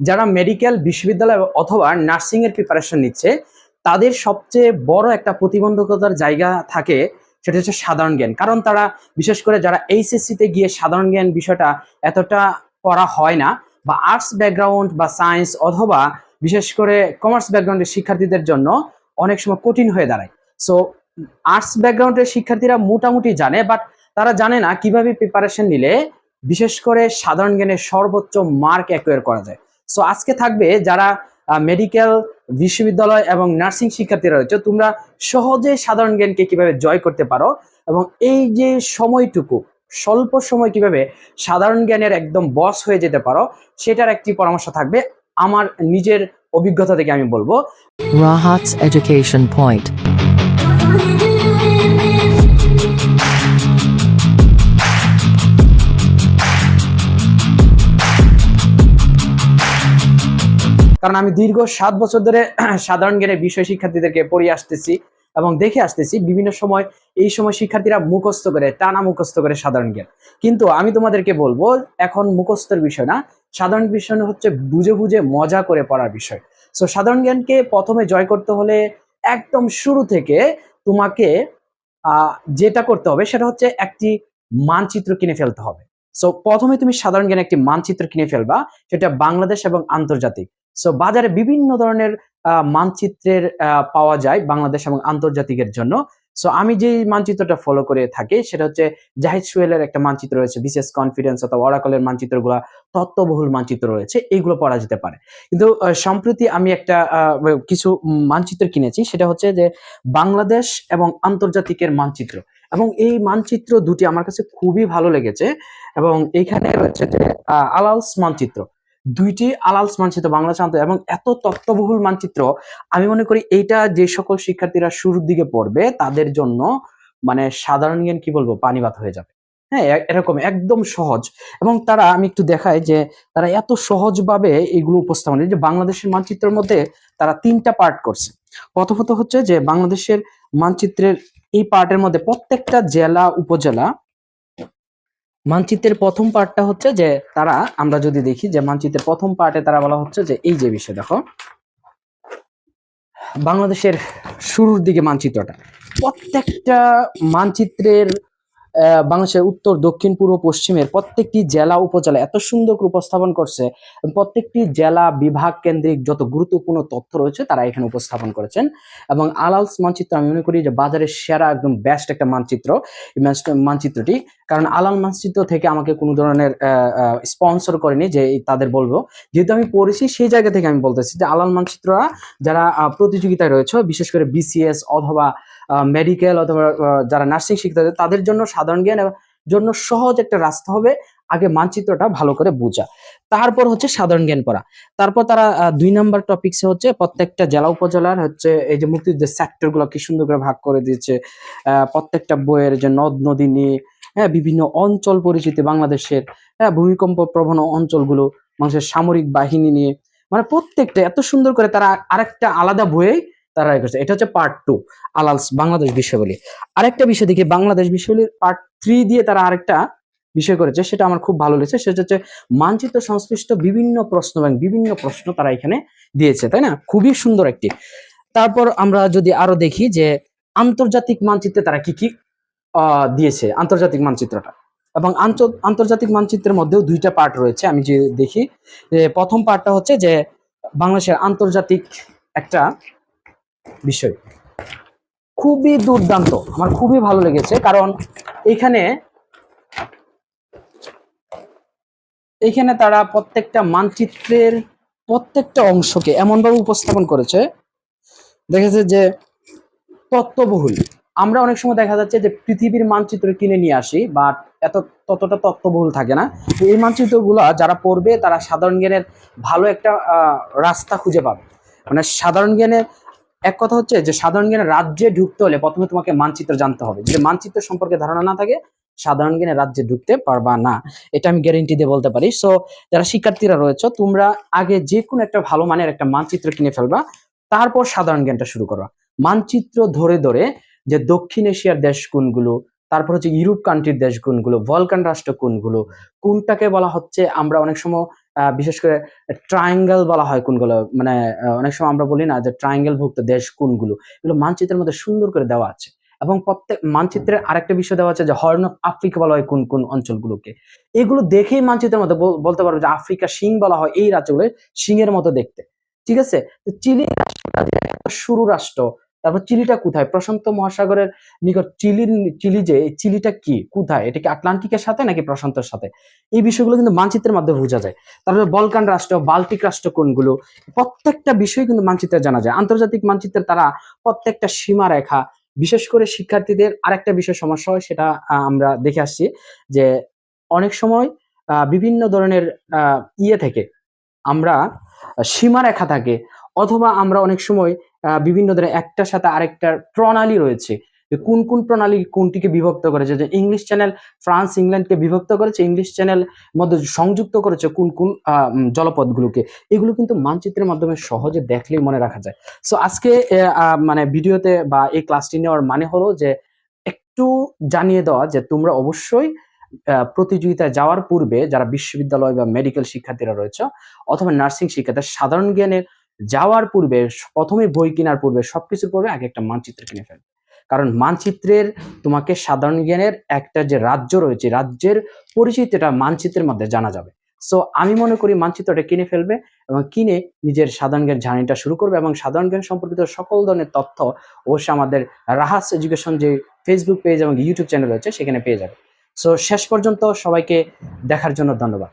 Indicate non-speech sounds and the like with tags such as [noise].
যারা মেডিকেল বিশ্ববিদ্যালয় অথবা নার্সিং এর প্রিপারেশন নিচ্ছে, তাদের সবচেয়ে বড় একটা প্রতিবন্ধকতার জায়গা থাকে, সেটা হচ্ছে সাধারণ জ্ঞান। কারণ তারা বিশেষ করে যারা এইচএসসি তে গিয়ে সাধারণ জ্ঞান বিষয়টা এতটা পড়া হয় না, বা আর্টস ব্যাকগ্রাউন্ড বা সায়েন্স অথবা বিশেষ করে কমার্স ব্যাকগ্রাউন্ডের শিক্ষার্থীদের জন্য অনেক সময় কঠিন হয়ে দাঁড়ায়। সো আর্টস ব্যাকগ্রাউন্ডের শিক্ষার্থীরা মোটামুটি জানে বাট তারা জানে না কীভাবে প্রিপারেশন নিলে বিশেষ করে সাধারণ জ্ঞানের সর্বোচ্চ মার্ক অ্যাকোয়ার করা যায়। সো আজকে থাকবে যারা মেডিকেল বিশ্ববিদ্যালয় এবং নার্সিং শিক্ষার্থীরা রয়েছে, তোমরা সহজে সাধারণ জ্ঞানকে কীভাবে জয় করতে পারো এবং এই যে সময়টুকু, স্বল্প সময় কীভাবে সাধারণ জ্ঞানের একদম বস হয়ে যেতে পারো, সেটার একটি পরামর্শ থাকবে আমার নিজের অভিজ্ঞতা থেকে আমি বলব Education Point. কারণ আমি দীর্ঘ সাত বছর ধরে [clears throat] সাধারণ জ্ঞানের বিষয় শিক্ষার্থীদেরকে পড়িয়ে আসতেছি এবং দেখে আসতেছি বিভিন্ন সময় এই সময় শিক্ষার্থীরা মুখস্থ করে, টানা মুখস্থ করে সাধারণ জ্ঞান। কিন্তু আমি তোমাদেরকে বলব, এখন মুখস্থের বিষয় না, সাধারণ বিষয় হচ্ছে বুঝে বুঝে মজা করে পড়ার বিষয়। সো সাধারণ জ্ঞানকে প্রথমে জয় করতে হলে একদম শুরু থেকে তোমাকে যেটা করতে হবে সেটা হচ্ছে একটি মানচিত্র কিনে ফেলতে হবে। সো প্রথমে তুমি সাধারণ জ্ঞানে একটি মানচিত্র কিনে ফেলবা, সেটা বাংলাদেশ এবং আন্তর্জাতিক। সো বাজারে বিভিন্ন ধরনের মানচিত্রের পাওয়া যায় বাংলাদেশ এবং আন্তর্জাতিকের জন্য। সো আমি যে মানচিত্রটা ফলো করে থাকি, সেটা হচ্ছে জাহিদ সুয়েলের একটা মানচিত্র রয়েছে, বিশেষ কনফিডেন্স অথবা ওরাকলের মানচিত্রগুলো, তত্ত্ববহুল মানচিত্র রয়েছে, এইগুলো পড়া যেতে পারে। কিন্তু সম্প্রতি আমি একটা কিছু মানচিত্র কিনেছি, সেটা হচ্ছে যে বাংলাদেশ এবং আন্তর্জাতিকের মানচিত্র। এবং এই মানচিত্র দুটি আমার কাছে খুবই ভালো লেগেছে এবং এইখানে রয়েছে যে আলালস মানচিত্র। দুইটি আলালস মানচিত্র, বাংলা আন্তর্জাতিক এবং এত তত্ত্ববহুল মানচিত্র, আমি মনে করি এইটা যে সকল শিক্ষার্থীরা শুরুর দিকে পড়বে, তাদের জন্য মানে সাধারণ জ্ঞান, কি বলব, পানিবাত হয়ে যাবে। হ্যাঁ এরকম, একদম সহজ। এবং তারা, আমি একটু দেখাই যে, তারা এত সহজভাবে এগুলো উপস্থাপন যে, বাংলাদেশের মানচিত্রের মধ্যে তারা তিনটা পার্ট করছে। প্রথমত হচ্ছে যে, বাংলাদেশের মানচিত্রের এই পার্টের মধ্যে প্রত্যেকটা জেলা, উপজেলা মানচিত্রের প্রথম পার্টটা হচ্ছে যে তারা, আমরা যদি দেখি যে মানচিত্রের প্রথম পার্টে তারা বলা হচ্ছে যে এই যে বিষয়, দেখো। বাংলাদেশের শুরুর দিকে মানচিত্রটা। প্রত্যেকটা মানচিত্রের বাংলাদেশের উত্তর, দক্ষিণ, পূর্ব, পশ্চিমের প্রত্যেকটি জেলা উপজেলা এত সুন্দর করে উপস্থাপন করছে। প্রত্যেকটি জেলা বিভাগ কেন্দ্রিক যত গুরুত্বপূর্ণ তথ্য রয়েছে তারা এখানে উপস্থাপন করেছেন। এবং আলালস মানচিত্র আমি মনে করি যে বাজারের সেরা একদম বেস্ট একটা মানচিত্র মানচিত্রটি। কারণ আলাল মানচিত্র থেকে আমাকে কোনো ধরনের স্পন্সর করেনি যে তাদের বলব। যেহেতু আমি পড়েছি সেই জায়গা থেকে আমি বলতেছি যে আলাল মানচিত্ররা যারা প্রতিযোগিতায় রয়েছে, বিশেষ করে বিসিএস অথবা মেডিকেল অথবা যারা নার্সিং শিখতে হবে, তাদের জন্য সাধারণ জ্ঞান জন্য সহজ একটা রাস্তা হবে আগে মানচিত্রটা ভালো করে বোঝা। তারপর হচ্ছে সাধারণ জ্ঞান করা তারপর তারা দুই নাম্বার টপিক্সে হচ্ছে প্রত্যেকটা জেলা উপজেলার হচ্ছে এই যে মুক্তিযুদ্ধের সেক্টরগুলো কি সুন্দর করে ভাগ করে দিয়েছে। প্রত্যেকটা বইয়ের যে নদ নদী নিয়ে হ্যাঁ বিভিন্ন অঞ্চল পরিচিতি বাংলাদেশের হ্যাঁ ভূমিকম্প প্রবণ অঞ্চলগুলো মানুষের সামরিক বাহিনী নিয়ে। মানে প্রত্যেকটা এত সুন্দর করে তারা আরেকটা আলাদা বইয়ে তারা করছে। এটা হচ্ছে পার্ট টু আলালস বাংলাদেশ বিষয়গুলি আরেকটা বিষয় দেখি, বাংলাদেশ বিষয়গুলির পার্ট থ্রি দিয়ে তারা আরেকটা বিষয় করেছে, সেটা আমার খুব ভালো লেগেছে। সেটা হচ্ছে মানচিত্র সংশ্লিষ্ট বিভিন্ন প্রশ্ন এবং বিভিন্ন প্রশ্ন তারা এখানে দিয়েছে, তাই না? খুবই সুন্দর একটি। তারপর আমরা যদি আরও দেখি যে আন্তর্জাতিক মানচিত্রে তারা কি কি দিয়েছে আন্তর্জাতিক মানচিত্রটা। এবং আন্ত- আন্তর্জাতিক মানচিত্রের মধ্যেও দুইটা পার্ট রয়েছে, আমি যে দেখি। যে প্রথম পার্টটা হচ্ছে যে বাংলাদেশের আন্তর্জাতিক একটা বিষয়। খুবই দুর্দান্ত, আমার খুবই ভালো লেগেছে, কারণ এখানে এখানে তারা প্রত্যেকটা মানচিত্রের প্রত্যেকটা অংশকে এমনভাবে উপস্থাপন করেছে, দেখেছে যে তত্ত্ববহুল। আমরা অনেক সময় দেখা যাচ্ছে যে পৃথিবীর মানচিত্র কিনে নিয়ে আসি বাট এত, ততটা তত্ত্ববহুল থাকে না। এই মানচিত্রগুলো যারা পড়বে, তারা সাধারণ জ্ঞানের ভালো একটা রাস্তা খুঁজে পাবে। মানে সাধারণ জ্ঞানের এক কথা হচ্ছে যে সাধারণ জ্ঞানের রাজ্যে ঢুকতে হলে প্রথমে তোমাকে মানচিত্র জানতে হবে। যদি মানচিত্র সম্পর্কে ধারণা না থাকে, সাধারণ জ্ঞানের রাজ্যে ঢুকতে পারবা না। এটা আমি গ্যারেন্টি দিয়ে বলতে পারি। সো যারা শিক্ষার্থীরা রয়েছে, তোমরা আগে যে কোনো একটা ভালো মানের একটা মানচিত্র কিনে ফেলবা, তারপর সাধারণ জ্ঞানটা শুরু করবা। মানচিত্র ধরে ধরে যে দক্ষিণ এশিয়ার দেশ কোনগুলো তারপর হচ্ছে ইউরোপ কান্ট্রির দেশ কোনগুলো ভলকান রাষ্ট্র কোনগুলো, কোনটাকে বলা হচ্ছে আমরা অনেক সময় বিশেষ করে ট্রায়াঙ্গেল বলা হয় কোনগুলো মানে অনেক সময় আমরা বলি না যে ট্রায়াঙ্গেল ভুক্ত দেশ কোনগুলো, এগুলো মানচিত্রের মধ্যে সুন্দর করে দেওয়া আছে। এবং প্রত্যেক, মানচিত্রের আরেকটা বিষয় দেওয়া আছে যে হর্ন অফ আফ্রিকা বলা হয় কোন কোন অঞ্চলগুলোকে। এগুলো দেখেই মানচিত্রের মধ্যে বলতে পারব যে আফ্রিকা সিং বলা হয় এই রাজ্যগুলো সিংহের মতো দেখতে। ঠিক আছে? চিলি রাষ্ট্রটা শুরু রাষ্ট্র তারপর চিলিটা কোথায়? প্রশান্ত মহাসাগরের নিকট চিলির চিলি যে চিলিটা কি? কোথায়? এটা কি আটলান্টিকের সাথে নাকি প্রশান্তের সাথে? এই বিষয়গুলো কিন্তু মানচিত্রের মাধ্যমে বোঝা যায়। তারপরে বলকান রাষ্ট্র, বাল্টিক রাষ্ট্র কোনগুলো? প্রত্যেকটা বিষয় কিন্তু মানচিত্রে জানা যায়। আন্তর্জাতিক মানচিত্রে তারা প্রত্যেকটা সীমারেখা, বিশেষ করে শিক্ষার্থীদের আরেকটা বিষয় সমস্যা হয়, সেটা আমরা দেখে আসছি যে অনেক সময় বিভিন্ন ধরনের ইয়ে থেকে আমরা সীমারেখা থাকে, অথবা আমরা অনেক সময় বিভিন্ন ধরনের একটার সাথে আরেকটার প্রণালী রয়েছে। কোন কোন প্রণালী কোনটিকে বিভক্ত করেছে? যে ইংলিশ চ্যানেল ফ্রান্স ইংল্যান্ডকে বিভক্ত করেছে ইংলিশ চ্যানেল মধ্যে সংযুক্ত করেছে কোন কোন জলপথগুলোকে। এগুলো কিন্তু মানচিত্রের মাধ্যমে সহজে দেখলেই মনে রাখা যায়। সো আজকে মানে ভিডিওতে বা এই ক্লাসটি নেওয়ার মানে হলো যে একটু জানিয়ে দেওয়া যে তোমরা অবশ্যই প্রতিযোগিতায় যাওয়ার পূর্বে যারা বিশ্ববিদ্যালয় বা মেডিকেল শিক্ষার্থীরা রয়েছে অথবা নার্সিং শিক্ষার্থী সাধারণ জ্ঞানের যাওয়ার পূর্বে, প্রথমে বই কেনার পূর্বে সবকিছুর পূর্বে আগে একটা মানচিত্র কিনে ফেলবে কারণ মানচিত্রের, তোমাকে সাধারণ জ্ঞানের একটা যে রাজ্য রয়েছে রাজ্যের পরিচিতিটা মানচিত্রের মধ্যে জানা যাবে। সো আমি মনে করি মানচিত্রটা কিনে ফেলবে এবং কিনে নিজের সাধারণ জ্ঞান জার্নিটা শুরু করবে এবং সাধারণ জ্ঞান সম্পর্কিত সকল ধরনের তথ্য অবশ্যই আমাদের রাহাস এডুকেশন যে ফেসবুক পেজ এবং ইউটিউব চ্যানেল রয়েছে, সেখানে পেয়ে যাবে। সো শেষ পর্যন্ত সবাইকে দেখার জন্য ধন্যবাদ।